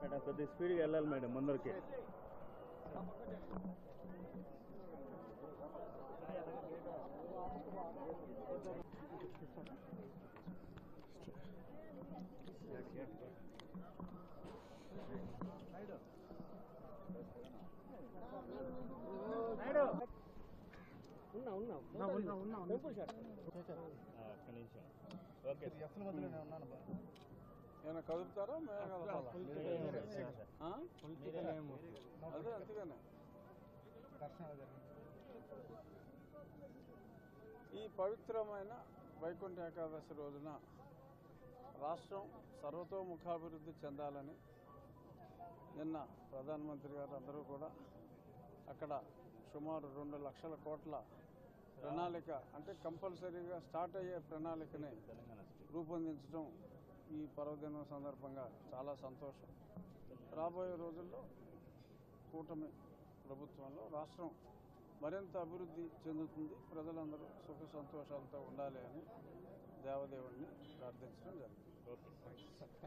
Madam కొద్ది స్పీడ్గా వెళ్ళాలి మేడం ముందరికి Thank you. ఆ, ఒక్క నిమిషం. ఓకే. ఏమైనా కదుపుతారా? అదే అందుకనే ఈ పవిత్రమైన వైకుంఠ ఏకాదశి రోజున రాష్ట్రం సర్వతోముఖాభివృద్ధి చెందాలని నిన్న ప్రధానమంత్రి గారు అందరూ కూడా అక్కడ సుమారు రెండు లక్షల కోట్ల ప్రణాళిక అంటే కంపల్సరీగా స్టార్ట్ అయ్యే ప్రణాళికని రూపొందించడం ఈ పర్వదినం సందర్భంగా చాలా సంతోషం. రాబోయే రోజుల్లో కూటమి ప్రభుత్వంలో రాష్ట్రం మరింత అభివృద్ధి చెందుతుంది. ప్రజలందరూ సుఖ సంతోషాలతో ఉండాలి అని దేవదేవుడిని ప్రార్థించడం జరిగింది ఓకే.